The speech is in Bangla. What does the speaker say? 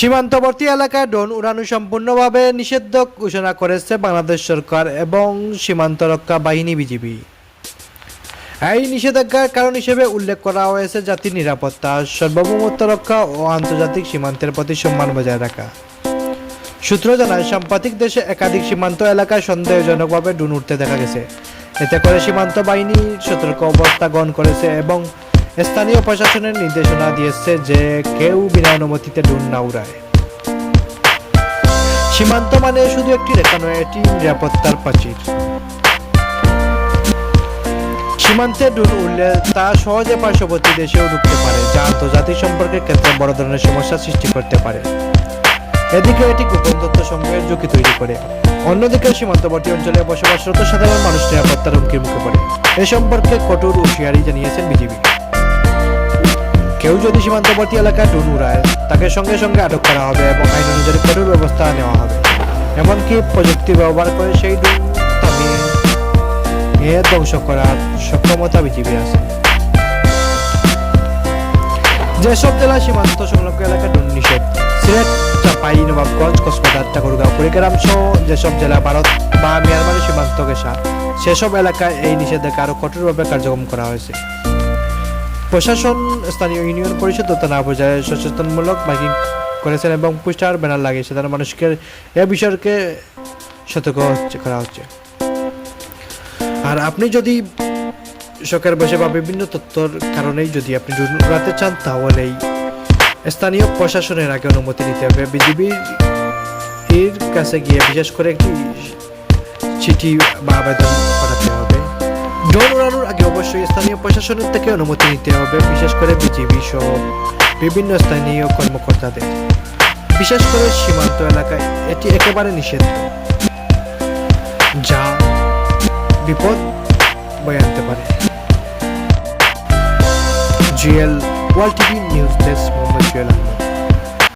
সীমান্তবর্তী এলাকায় ড্রোন উড়ানো সম্পূর্ণভাবে নিষিদ্ধ ঘোষণা করেছে বাংলাদেশ সরকার এবং সীমান্ত রক্ষা বাহিনী বিজিবি। এই নিষেধাজ্ঞার কারণ হিসেবে উল্লেখ করা হয়েছে জাতির নিরাপত্তা, সার্বভৌমত্ব রক্ষা ও আন্তর্জাতিক সীমান্তের প্রতি সম্মান বজায় রাখা। সূত্র জানায়, সাম্প্রতিক দেশে একাধিক সীমান্ত এলাকায় সন্দেহজনকভাবে ড্রোন উঠতে দেখা গেছে। এতে করে সীমান্ত বাহিনী সতর্ক অবস্থা গ্রহণ করেছে এবং স্থানীয় প্রশাসনের নির্দেশনা দিয়েছে যে কেউ বিনা অনুমতিতে ড্রোন না উড়ায়। সীমান্ত মানে শুধু একটি রেখা নয়, এটি নিরাপত্তার প্রাচীর। সীমান্তে ড্রোন উড়লে তা সহজে পার্শ্ববর্তী দেশেও ঢুকতে পারে, যা আন্তর্জাতিক সম্পর্কের ক্ষেত্রে বড় ধরনের সমস্যা সৃষ্টি করতে পারে। এদিকে এটি গোপন তথ্য সংগ্রহের ঝুঁকি তৈরি করে। অন্যদিকে সীমান্তবর্তী অঞ্চলে বসবাসরত সাধারণ মানুষ নিরাপত্তার হুমকির মুখে পড়ে। এ সম্পর্কে কঠোর হুঁশিয়ারি জানিয়েছেন বিজিবি। কেউ যদি সীমান্তবর্তী এলাকায় ড্রোন উড়ায়, তাকে সঙ্গে সঙ্গে আটক করা হবে এবং আইন অনুযায়ী কঠোর ব্যবস্থা নেওয়া হবে। এমনকি প্রযুক্তি ব্যবহার করে সেই ড্রোন থামিয়ে ধ্বংস করার সক্ষমতা বিজিবি আছে। যেসব জেলা সীমান্ত সংলগ্ন এলাকায় ড্রোন নিষেধ, সিলেট, চাপাই, নবাবগঞ্জ, কক্সবাজার, ঠাকুরগাঁও, কুড়িগ্রাম সহ যেসব জেলা ভারত বা মিয়ানমারের সীমান্ত ঘেঁষা সেসব এলাকায় এই নিষেধাজ্ঞা আরও কঠোরভাবে কার্যক্রম করা হয়েছে। প্রশাসন, স্থানীয় ইউনিয়ন পরিষদ ও থানা পর্যায়ে সচেতনমূলক মাইকিং করেছেন এবং পোস্টার, ব্যানার লাগিয়ে সাধারণ মানুষকে এ বিষয়কে সতর্ক করা হচ্ছে। আর আপনি যদি শখের বসে বা বিভিন্ন তথ্যর কারণেই যদি আপনি উড়াতে চান, তাহলেই স্থানীয় প্রশাসনের আগে অনুমতি নিতে হবে। বিজিবির এর কাছে গিয়ে বিশেষ করে একটি চিঠি বা আবেদন পাঠাতে হবে। ড্রোন উড়ানোর আগে অবশ্যই স্থানীয় প্রশাসনের থেকে অনুমতি নিতে হবে, বিশেষ করে বিজিবি সহ বিভিন্ন স্থানীয় কর্মকর্তাদের। বিশেষ করে সীমান্ত এলাকায় এটি একেবারে নিষিদ্ধ। যা বিপদ বয়ে আনতে পারে। GL, wall TV news desk, Mohammad Jewel Ahmad.